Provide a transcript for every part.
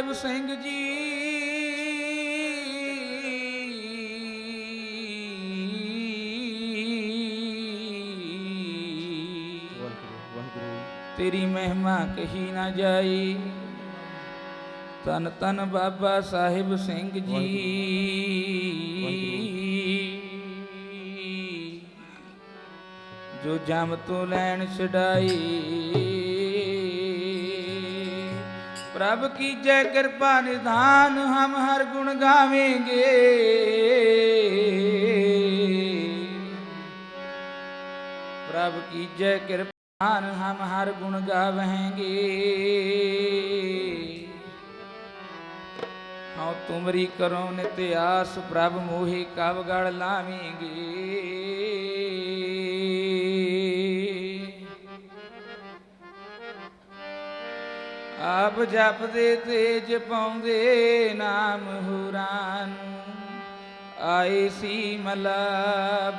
ਸਾਹਿਬ ਸਿੰਘ ਜੀ। ਤੇਰੀ ਮਹਿਮਾ ਕਹੀ ਨਾ ਜਾਈ। ਤਨ ਤਨ ਬਾਬਾ ਸਾਹਿਬ ਸਿੰਘ ਜੀ। ਜੋ ਜਮ ਤੋਂ ਲੈਣ ਛਡਾਈ। ਪ੍ਰਭ ਕੀ ਜੈ ਕਿਰਪਾ ਨਿਧਾਨ, ਹਮ ਹਰ ਗੁਣ ਗਾਵੇਂਗੇ। ਪ੍ਰਭ ਕੀ ਜੈ ਕਿਰਪਾ ਹਮ ਹਰ ਗੁਣ ਗਾਵਹਿਂਗੇ। ਹਉ ਤੁਮਰੀ ਕਰੋ ਨਿਤ ਆਸ, ਪ੍ਰਭ ਮੋਹੀ ਕਬ ਗੜ ਲਾਵੇਂਗੇ। ਆਪ ਜਪਦੇ ਤੇਜ ਪਾਉਂਦੇ ਨਾਮ ਹੁਰਾਂ ਆਏ ਸੀ ਮਲਾ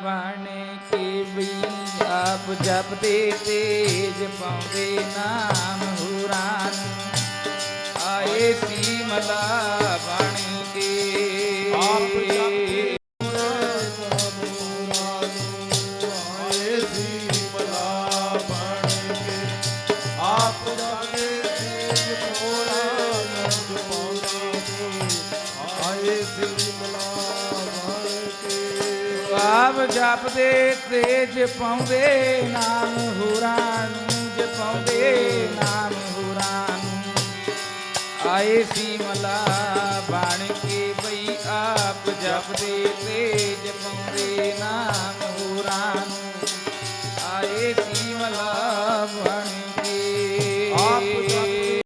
ਬਣ ਕੇ ਵੀ ਆਪ ਜਪਦੇ ਤੇਜ ਪਾਉਂਦੇ ਨਾਮ ਹੁਰਾਨ। ਆਏ ਸੀ ਮਲਾ ਬਣ ਕੇ ਆਪ ਜਪਦੇ ਜਪਦੇ ਤੇਜ ਪਾਉਂਦੇ ਨਾਮ ਹੁਰਾਂ ਨੂੰ ਜਪਾਉਂਦੇ, ਨਾਮ ਹੁਰਾਂ ਨੂੰ। ਆਏ ਸੀ ਮਲਾ ਬਣ ਕੇ ਬਈ ਆਪ ਜਪਦੇ ਤੇਜ ਪਾਉਂਦੇ ਨਾਮ ਹੁਰਾਂ ਨੂੰ। ਆਏ ਸੀ ਮਲਾ ਬਣ ਕੇ। ਆਪ ਜਪਦੇ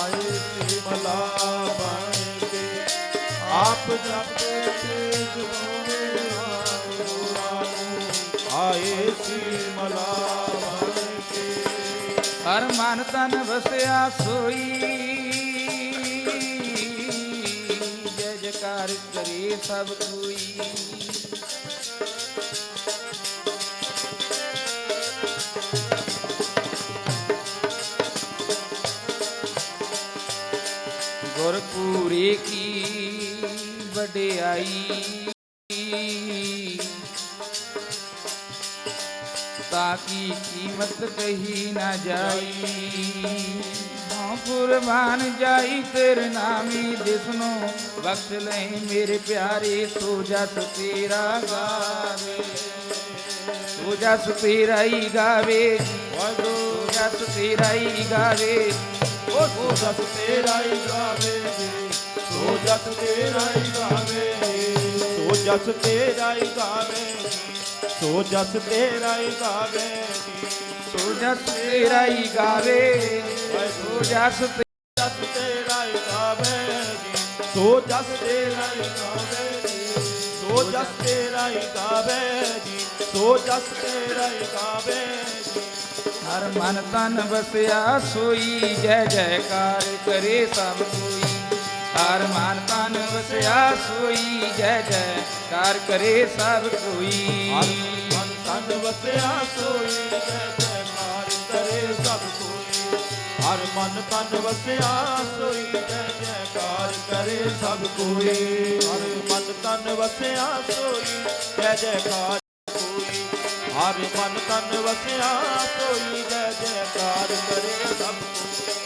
ਆਏ ਸੀ ਮਲਾ ਬਣ ਕੇ। ਆਪ ਜਪਦੇ ਆਏ ਸੀ ਮਲਾ ਕੇ ਹਰ ਮਨ ਤਨ ਵਸਿਆ ਸੋਈ। ਜੈ ਜਕਾਰ ਕਰੇ ਸਭ ਕੋਈ। ਵਡਿਆਈ। ਤਾਂ ਕੀ ਕੀਮਤ ਕਹੀ ਨਾ ਜਾਈ। ਹਾਂ ਕੁਰਬਾਨ ਜਾਈ ਤੇਰੇ ਨਾਮੀ, ਜਿਸਨੂੰ ਬਖਸ਼ ਲੈ ਮੇਰੇ ਪਿਆਰੇ, ਸੋ ਜਸ ਤੇਰਾ ਗਾਵੇ। ਸੋ ਜਸ ਤੇਰਾ ਹੀ ਗਾਵੇ ਸੋ ਜਸ ਤੇਰਾ ਹੀ ਗਾਵੇ ਉਹ ਸੋ ਜਸ ਤੇਰਾ ਹੀ ਗਾਵੇ। ਸੋ ਜਸ ਤੇਰਾ ਹੀ ਗਾਵੇ ਸੋ ਜਸ ਤੇਰਾ ਹੀ ਗਾਵੇ ਸੋ ਜਸ ਤੇਰਾ ਹੀ ਗਾਵੇ। ਸੋ ਜਸ ਤੇਰਾ ਹੀ ਗਾਵੇ ਸੋ ਜਸ ਤੇਰਾ ਹੀ ਗਾਵੇ ਸੋ ਜਸ ਤੇਰਾ ਹੀ ਗਾਵੇ ਸੋ ਜਸ ਤੇਰਾ ਹੀ ਗਾਵੇ ਸੋ ਜਸ ਤੇਰਾ ਹੀ ਗਾਵੇ। ਹਰ ਮਨ ਤਨ ਵਸਿਆ ਸੋਈ ਜੈ ਜੈਕਾਰ ਕਰੇ ਸਭ ਕੋਈ। ਹਰ ਮਨ ਤਨ ਵਸਿਆ ਸੋਈ, ਜੈ ਜੈਕਾਰ ਕਰੇ ਸਭ ਕੋਈ। ਹਰ ਮਨ ਤਨ ਵਸਿਆ ਸੋਈ, ਜੈ ਜੈਕਾਰ ਕਰੇ ਸਭ ਕੋਈ। ਹਰ ਮਨ ਤਨ ਵਸਿਆ ਸੋਈ, ਜੈ ਜੈਕਾਰ ਕਰੇ ਸਭ ਕੋਈ। ਹਰ ਮਨ ਤਨ ਵਸਿਆ ਸੋਈ, ਜੈ ਜੈਕਾਰ ਕੋਈ। ਹਰ ਮਨ ਤਨ ਵਸਿਆ ਸੋਈ, ਜੈ ਜੈਕਾਰ ਕਰੇ ਸਭ ਕੋਈ।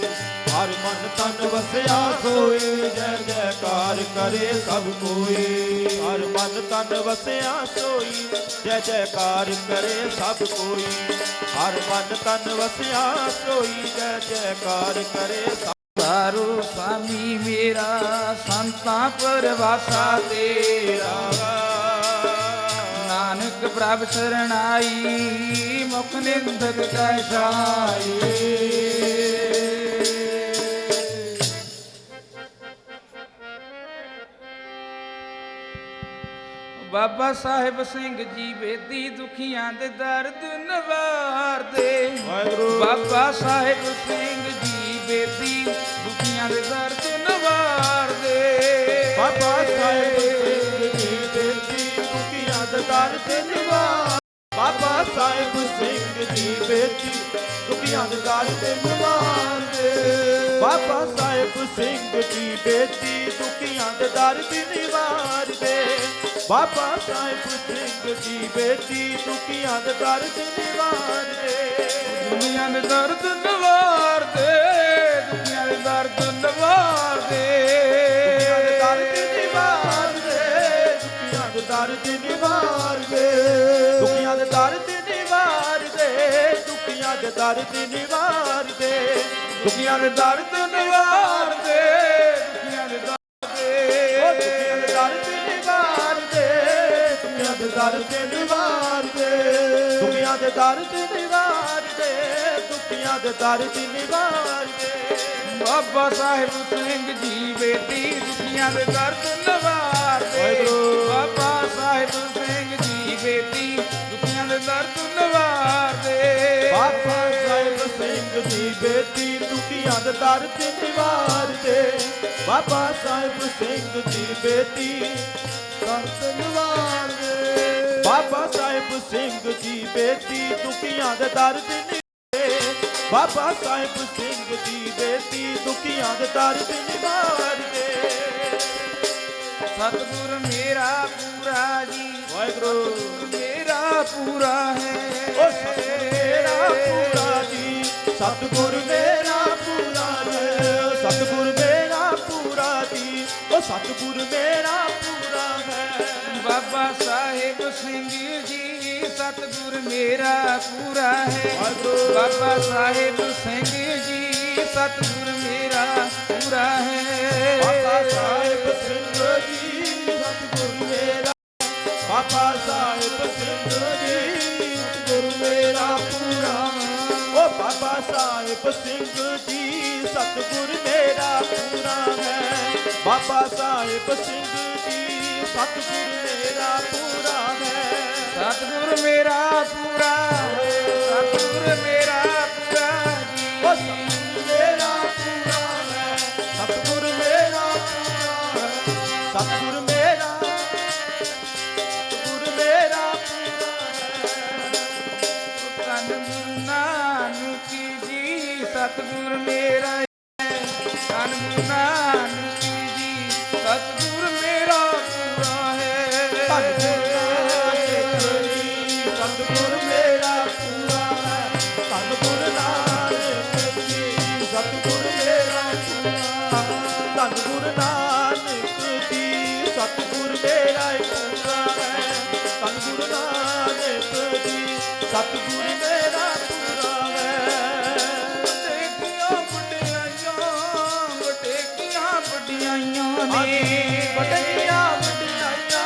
ਹਰ ਮਨ ਤਨ ਵਸਿਆ ਸੋਈ ਜੈ ਜੈਕਾਰ ਕਰੇ ਸਭ ਕੋਈ ਹਰ ਮਨ ਤਨ ਵਸਿਆ ਸੋਈ, ਜੈ ਜੈਕਾਰ ਕਰੇ ਸਭ ਕੋਈ ਹਰ ਮਨ ਤਨ ਵਸਿਆ ਸੋਈ, ਜੈ ਜੈਕਾਰ ਕਰੇ ਸਭ ਸਾਰੂ ਸਾਮੀ ਮੇਰਾ, ਸੰਤਾਂ ਪਰਵਾਸਾ ਤੇਰਾ। ਨਾਨਕ ਪ੍ਰਭ ਸਰਣਾਈ, ਮੁਖ ਨਿੰਦਕ ਕੈ ਛਾਈ ਬਾਬਾ ਸਾਹਿਬ ਸਿੰਘ ਜੀ ਵੇਦੀ ਦੁਖੀਆਂ ਦੇ ਦਰਦ ਨਵਾਰਦੇ। ਵਾਹਿਗੁਰੂ। ਬਾਬਾ ਸਾਹਿਬ ਸਿੰਘ ਜੀ ਵੇਦੀ ਦੁਖੀਆਂ ਦੇ ਦਰਦ ਨਵਾਰਦੇ। ਬਾਬਾ ਸਾਹਿਬ ਸਿੰਘ ਜੀ ਬੇਟੀ ਦੁਖੀਆਂ ਦੇ ਦਰਦ ਨਿਵਾਰ ਬਾਬਾ ਸਾਹਿਬ ਸਿੰਘ ਜੀ ਬੇਟੀ ਦੁਖੀਆਂ ਦੇ ਦਰਦ ਨਿਵਾਰ ਦੇ ਬਾਬਾ ਸਾਹਿਬ ਸਿੰਘ ਜੀ ਬੇਟੀ ਦੁਖੀਆਂ ਦੇ ਦਰਦ ਨਿਵਾਰ ਦੇ ਬਾਬਾ ਸਾਹਿਬ ਸਿੰਘ ਜੀ ਬੇਟੀ ਦੁਖੀਆਂ ਦੇ ਦਰਦ ਨਿਵਾਰ ਦੇ ਦੁਨੀਆਂ ਦੇ ਦਰਦ ਨਵਾਰਦੇ ਦੁਨੀਆਂ ਦੇ ਦਰਦ ਨਵਾਰਦੇ। ਦੁਖੀਆਂ ਦੇ ਦਰਦ ਨਿਵਾਰ ਦੇ ਦੁਖੀਆਂ ਦੇ ਦਰਦ ਨਿਵਾਰ ਦੇ ਦੁਖੀਆਂ ਦੇ ਦਰਦ ਨਿਵਾਰ ਦੇ ਦੁਖੀਆਂ ਦੇ ਦਰਦ ਨਿਵਾਰ ਦੇ ਦੁਨੀਆਂ ਦੁਖੀਆਂ ਦੇ ਦਰਦ ਨਿਵਾਰ ਦੇ ਦੁਖੀਆਂ ਦੇ ਦਰਦ ਨਿਵਾਰ ਦੇ ਦੁਖੀਆਂ ਦੇ ਦਰਦ ਨਿਵਾਰ ਦੇ ਬਾਬਾ ਸਾਹਿਬ ਸਿੰਘ ਜੀ ਬੇਟੀ ਦੁਖੀਆਂ ਦੇ ਦਰਦ ਨਵਾਰਦੇ ਵਾਹਿਗੁਰੂ। ਬਾਬਾ ਸਾਹਿਬ ਸਿੰਘ ਜੀ ਬੇਟੀ ਦੁਖੀਆਂ ਦੇ ਦਰਦ ਨਵਾਰਦੇ ਬਾਬਾ ਸਾਹਿਬ ਸਿੰਘ ਜੀ ਬੇਟੀ ਦੁਖੀਆਂ ਦੇ ਦਰਦ ਨਿਵਾਰ ਦੇ ਬਾਬਾ ਸਾਹਿਬ ਸਿੰਘ ਜੀ ਬੇਟੀ ਦਰਦ ਨਿਵਾਰ ਦੇ ਬਾਬਾ ਸਾਹਿਬ ਸਿੰਘ ਜੀ ਬੇਟੀ ਦੁਖੀਆਂ ਦੇ ਦਰਦ ਨਿਵਾਰ ਬਾਬਾ ਸਾਹਿਬ ਸਿੰਘ ਜੀ ਬੇਟੀ ਦੁਖੀਆਂ ਦੇ ਦਰਦ ਦੇ ਸਤਿਗੁਰ ਮੇਰਾ ਪੂਰਾ ਜੀ। ਵਾਹਿਗੁਰੂ। ਮੇਰਾ ਪੂਰਾ ਹੈ। ਓ ਸਤਿਗੁਰ ਮੇਰਾ ਪੂਰਾ ਜੀ। ਸਤਿਗੁਰ ਮੇਰਾ ਪੂਰਾ ਹੈ। ਸਤਿਗੁਰ ਸਤਿਗੁਰ ਮੇਰਾ ਪੂਰਾ ਹੈ ਬਾਬਾ ਸਾਹਿਬ ਸਿੰਘ ਜੀ ਸਤਿਗੁਰ ਮੇਰਾ ਪੂਰਾ ਹੈ। ਬਾਬਾ ਸਾਹਿਬ ਸਿੰਘ ਜੀ ਸਤਿਗੁਰ ਮੇਰਾ ਪੂਰਾ ਹੈ ਬਾਬਾ ਸਾਹਿਬ ਸਿੰਘ ਜੀ ਸਤਿਗੁਰ ਮੇਰਾ ਬਾਬਾ ਸਾਹਿਬ ਸਿੰਘ ਜੀ ਸਾਹਿਬ ਸਿੰਘ ਜੀ, ਸਤਿਗੁਰ ਮੇਰਾ ਪੂਰਾ ਹੈ। ਬਾਬਾ ਸਾਹਿਬ ਸਿੰਘ ਜੀ, ਸਤਿਗੁਰ ਮੇਰਾ ਪੂਰਾ ਹੈ। ਸਤਿਗੁਰ ਮੇਰਾ ਪੂਰਾ ਸਤਿਗੁਰ ਮੇਰਾ ਸਤਿਗੁਰ ਮੇਰਾ ਹੈ ਟੇਕੀਆਂ ਵਡਿਆਈਆਂ ਵਟੇਕੀਆਂ ਵਡਿਆਈਆਂ ਨੇ। ਵਡਿਆਈਆਂ ਵਡਿਆਈਆਂ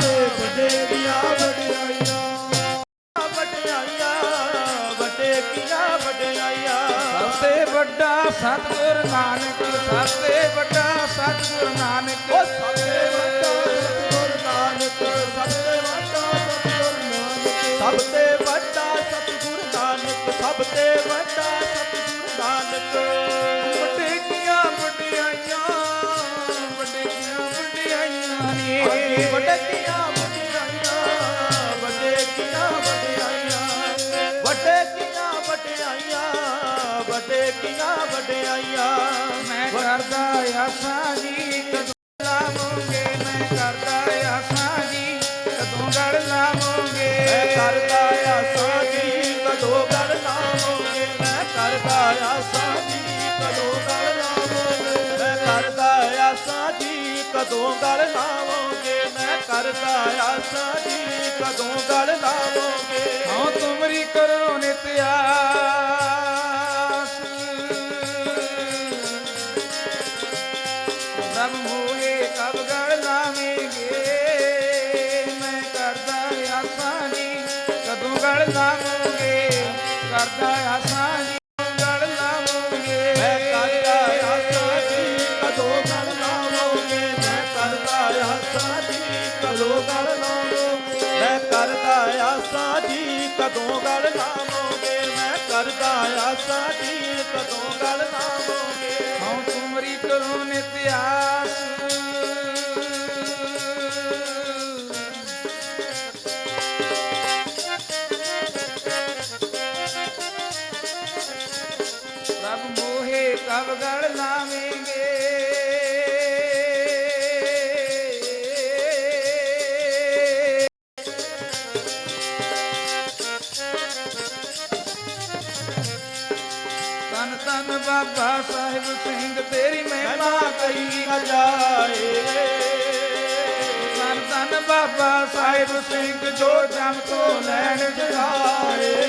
ਤੇ ਵਡੇਰੀਆਂ ਵਡਿਆਈਆਂ। ਵਡਿਆਈਆਂ ਵਡੇਕੀਆਂ ਵਡਿਆਈਆਂ। ਸਭ ਤੇ ਵੱਡਾ ਸਤਿਗੁਰ ਨਾਨਕ ਸਭ ਤੇ ਵੱਡਾ ਸਤਿਗੁਰ ਨਾਨਕ। ਸਭ ਤੋਂ ਵੱਡਾ ਸਭ ਤੋਂ ਵੱਡਾ ਸਤਿਗੁਰ ਨਾਨਕ ਵਟੇਕੀਆਂ ਵਡਿਆਈਆਂ ਵਟੇਕੀਆਂ ਵਡਿਆਈਆਂ ਨੇ। ਵਡਕੀਆਂ ਵਡਿਆਈਆਂ ਵਡਕੀਆਂ ਵਡਿਆਈਆਂ ਵਡਕੀਆਂ ਵਡਿਆਈਆਂ ਵਡਕੀਆਂ ਵਡਿਆਈਆਂ। ਮੈਂ ਕਰਦਾ ਆਸਾਂ ਜੀ ਗੜ ਲਾਵੋਗੇ ਮੈਂ ਕਰਦਾ ਆਸਾਂ ਜੀ ਕਦੋਂ ਗੜ ਲਾਵੋਗੇ? ਹਾਂ ਤੁਮਰੀ ਕਰੋ ਪ੍ਰਭ ਮੋਹੇ ਕਬ ਗੜ ਲਾਵੇਂਗੇ ਮੈਂ ਕਰਦਾ ਆਸਾਂ ਜੀ ਕਦੋਂ ਗੜ ਲਾਵੋਗੇ? ਕਰਦਾ ਕਦੋਂ ਗੜ ਲਾਵੋਗੇ ਮੈਂ ਕਰਦਾ ਆਸਾ ਜੀ, ਕਦੋਂ ਗੜ ਲਾਵੋਗੇ? ਮੈਂ ਕਰਦਾ ਆਸਾ ਜੀ, ਕਦੋਂ ਗੜ ਲਾਵੋਗੇ? ਹਉ ਤੁਮਰੀ ਕਰੋ ਨਿਤ ਆਸ। ਰਬ ਮੋਹੇ ਕਬ ਗੜ ਲਾਵੇਂਗੇ? ਮਹਿਮਾ ਨਾ ਜਾਏ। ਤਨ ਬਾਬਾ ਸਾਹਿਬ ਸਿੰਘ ਜੋ ਜਮ ਤੋਂ ਲੈਣ ਜਗਾਏ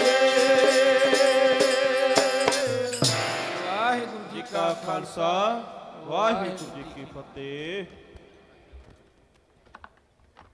ਵਾਹਿਗੁਰੂ ਜੀ ਕਾ ਖਾਲਸਾ, ਵਾਹਿਗੁਰੂ ਜੀ ਕੀ ਫਤਿਹ।